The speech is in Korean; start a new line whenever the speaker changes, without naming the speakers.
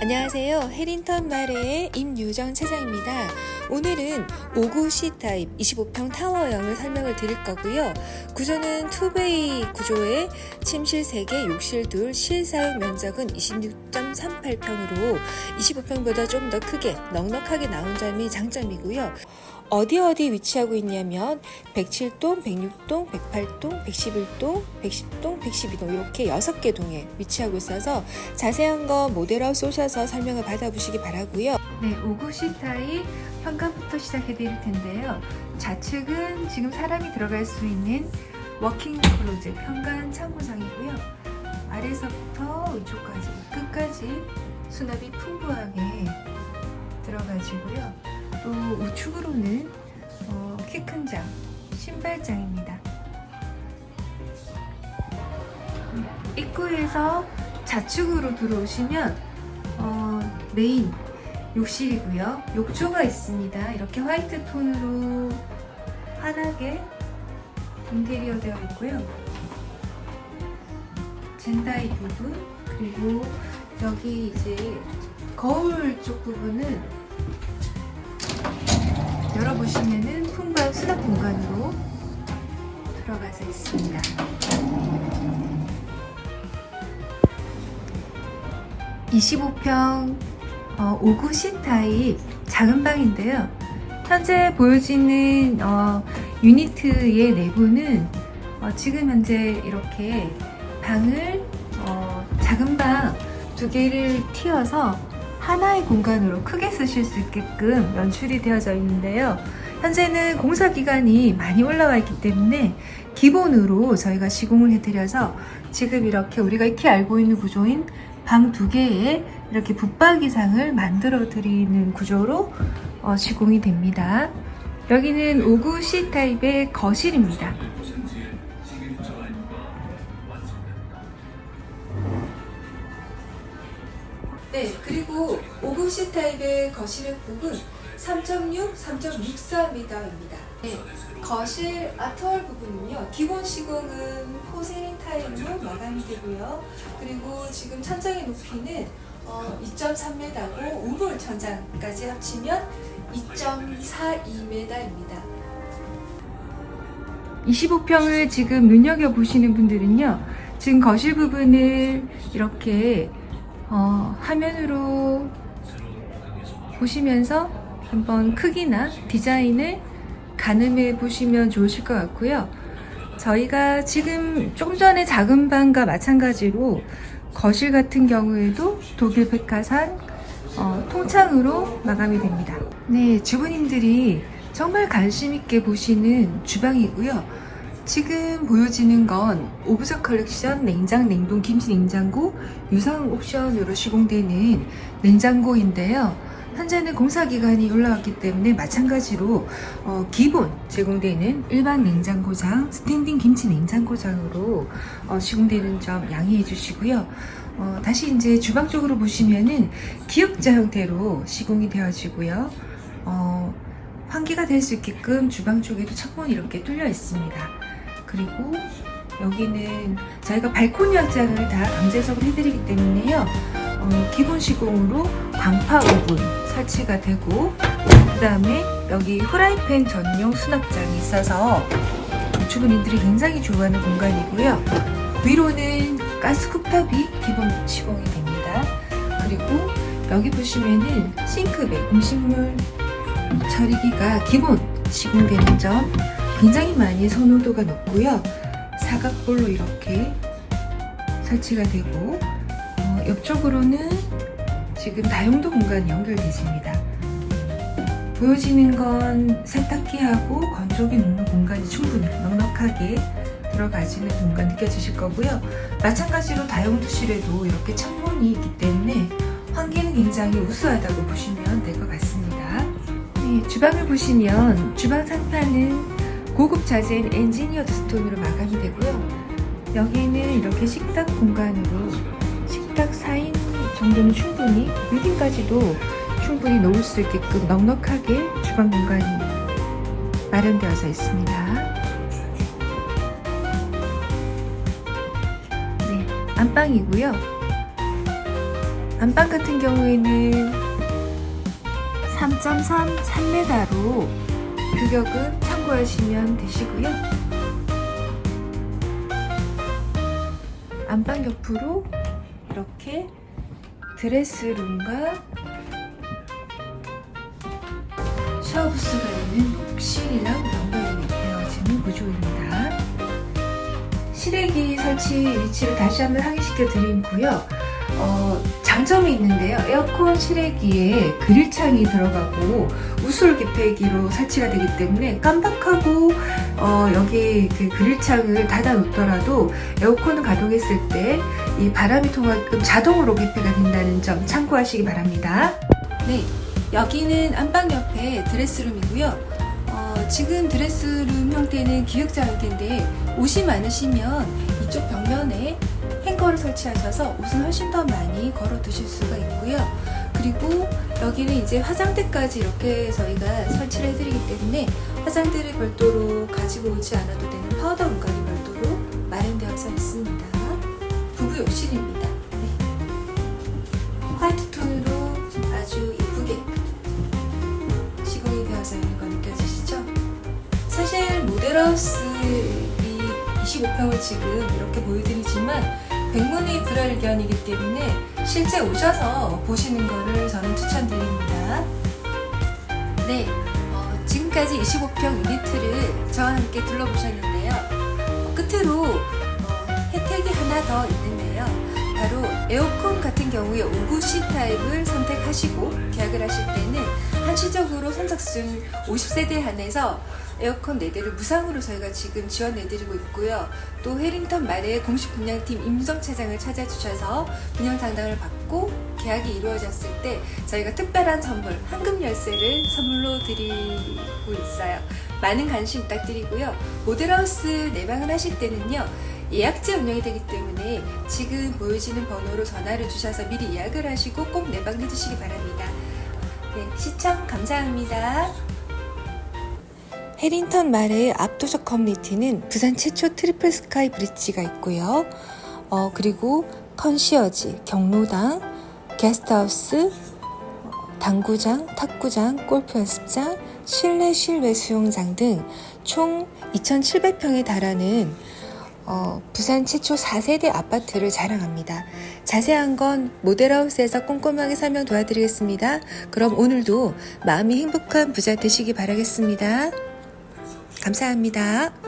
안녕하세요. 해링턴 마레의 임유정 차장입니다. 오늘은 5구 C타입 25평 타워형을 설명을 드릴 거고요. 구조는 투베이 구조의 침실 3개, 욕실 2, 실사용 면적은 26.38평으로 25평보다 좀 더 크게 넉넉하게 나온 점이 장점이고요. 어디 어디 위치하고 있냐면 107동, 106동, 108동, 111동, 110동, 112동 이렇게 6개 동에 위치하고 있어서 자세한 거 모델하우스 오셔서 설명을 받아보시기 바라고요. 네, 5구 C타입 현관부터 시작해 드릴 텐데요. 좌측은 지금 사람이 들어갈 수 있는 워킹 클로젯 현관 창고장이고요. 아래서부터 위쪽까지 끝까지 수납이 풍부하게 들어가지고요. 또 우측으로는 어, 키큰 장, 신발장입니다. 입구에서 좌측으로 들어오시면 어, 메인 욕실이고요. 욕조가 있습니다. 이렇게 화이트 톤으로 환하게 인테리어 되어 있고요. 젠다이 부분 그리고 여기 이제 거울 쪽 부분은 보시면은 풍부한 수납 공간으로 들어가서 있습니다. (25평) 어, 5구 C타입 작은 방인데요. 현재 보여지는 어, 유니트의 내부는 어, 지금 현재 이렇게 방을 어, 작은 방 두 개를 튀어서 하나의 공간으로 크게 쓰실 수 있게끔 연출이 되어져 있는데요. 현재는 공사 기간이 많이 올라와 있기 때문에 기본으로 저희가 시공을 해드려서 지금 이렇게 우리가 익히 알고 있는 구조인 방 두 개에 이렇게 붙박이상을 만들어 드리는 구조로 어, 시공이 됩니다. 여기는 5구 C 타입의 거실입니다. 네, 그리고 5구 C 타입의 거실의 폭은 3.6, 3.64m입니다. 네, 거실 아트월 부분은요, 기본 시공은 포세린 타일로 마감이 되고요. 그리고 지금 천장의 높이는 어, 2.3m고 우물 천장까지 합치면 2.42m입니다. 25평을 지금 눈여겨보시는 분들은요, 지금 거실 부분을 이렇게 어, 화면으로 보시면서 한번 크기나 디자인을 가늠해 보시면 좋으실 것 같고요. 저희가 지금 조금 전에 작은 방과 마찬가지로 거실 같은 경우에도 독일 백화산 어, 통창으로 마감이 됩니다. 네, 주부님들이 정말 관심 있게 보시는 주방이고요. 지금 보여지는 건 오브저 컬렉션 냉장, 냉동, 김치 냉장고 유상 옵션으로 시공되는 냉장고인데요. 현재는 공사 기간이 올라왔기 때문에 마찬가지로 어, 기본 제공되는 일반 냉장고장, 스탠딩 김치 냉장고장으로 어, 시공되는 점 양해해 주시고요. 어, 다시 이제 주방 쪽으로 보시면은 기역자 형태로 시공이 되어지고요. 어, 환기가 될 수 있게끔 주방 쪽에도 창문이 이렇게 뚫려 있습니다. 그리고 여기는 저희가 발코니 확장을 다 강제적으로 해드리기 때문에요. 어, 기본 시공으로 광파 오븐 설치가 되고 그 다음에 여기 후라이팬 전용 수납장이 있어서 주부님들이 굉장히 좋아하는 공간이고요. 위로는 가스 쿡탑이 기본 시공이 됩니다. 그리고 여기 보시면은 싱크대, 음식물 처리기가 기본 시공되는 점 굉장히 많이 선호도가 높고요. 사각볼로 이렇게 설치가 되고 어, 옆쪽으로는 지금 다용도 공간이 연결되어 있습니다. 보여지는 건 세탁기하고 건조기 놓는 공간이 충분히 넉넉하게 들어가지는 공간 느껴지실 거고요. 마찬가지로 다용도실에도 이렇게 창문이 있기 때문에 환기는 굉장히 우수하다고 보시면 될 것 같습니다. 네, 주방을 보시면 주방 상판은 고급 자재인 엔지니어드 스톤으로 마감이 되고요. 여기는 이렇게 식탁 공간으로 식탁 4인 정도는 충분히 뮤딩까지도 충분히 놓을 수 있게끔 넉넉하게 주방 공간이 마련되어져 있습니다. 네, 안방이고요. 안방 같은 경우에는 3.3, 3m로 규격은 참고하시면 되시고요. 안방 옆으로 이렇게 드레스룸과 샤워부스가 있는 욕실이랑 연결이 되어지는 구조입니다. 실외기 설치 위치를 다시 한번 확인시켜 드리고요. 어, 장점이 있는데요. 에어컨 실외기에 그릴창이 들어가고 우술 개폐기로 설치가 되기 때문에 깜빡하고 어, 여기 그 그릴창을 닫아 놓더라도 에어컨을 가동했을 때 이 바람이 통하게끔 자동으로 개폐가 된다는 점 참고하시기 바랍니다. 네, 여기는 안방 옆에 드레스룸이고요. 어, 지금 드레스룸 형태는 기역자 형태인데 옷이 많으시면 이쪽 벽면에 행거를 설치하셔서 옷은 훨씬 더 많이 걸어 두실 수가 있고요. 그리고 여기는 이제 화장대까지 이렇게 저희가 설치를 해드리기 때문에 화장대를 별도로 가지고 오지 않아도 되는 파우더 공간이 별도로 마련되어서 있습니다. 부부 욕실입니다. 네. 화이트 톤으로 아주 예쁘게 시공이 되어서 있는 거 느껴지시죠? 사실 모델하우스 이 25평을 지금 이렇게 보여드리지만 백문이 불여일견이기 때문에 실제 오셔서 보시는 거를 저는 추천드립니다. 네, 어, 지금까지 25평 유니트를 저와 함께 둘러보셨는데요. 어, 끝으로 어, 혜택이 하나 더 있는데요. 바로 에어컨 같은 경우에 5구C 타입을 선택하시고 계약을 하실 때는 한시적으로 선착순 50세대 한해서 에어컨 4대를 무상으로 저희가 지금 지원해드리고 있고요. 또 해링턴 말에 공식 분양팀 임성 차장을 찾아주셔서 분양 상담을 받고 계약이 이루어졌을 때 저희가 특별한 선물, 황금 열쇠를 선물로 드리고 있어요. 많은 관심 부탁드리고요. 모델하우스 내방을 하실 때는요. 예약제 운영이 되기 때문에 지금 보여지는 번호로 전화를 주셔서 미리 예약을 하시고 꼭 내방해 주시기 바랍니다. 네, 시청 감사합니다. 해링턴 말의 압도적 커뮤니티는 부산 최초 트리플 스카이 브릿지가 있고요. 어, 그리고 컨시어지, 경로당, 게스트하우스, 당구장, 탁구장, 골프 연습장, 실내 실외 수영장 등 총 2,700평에 달하는 어, 부산 최초 4세대 아파트를 자랑합니다. 자세한 건 모델하우스에서 꼼꼼하게 설명 도와드리겠습니다. 그럼 오늘도 마음이 행복한 부자 되시기 바라겠습니다. 감사합니다.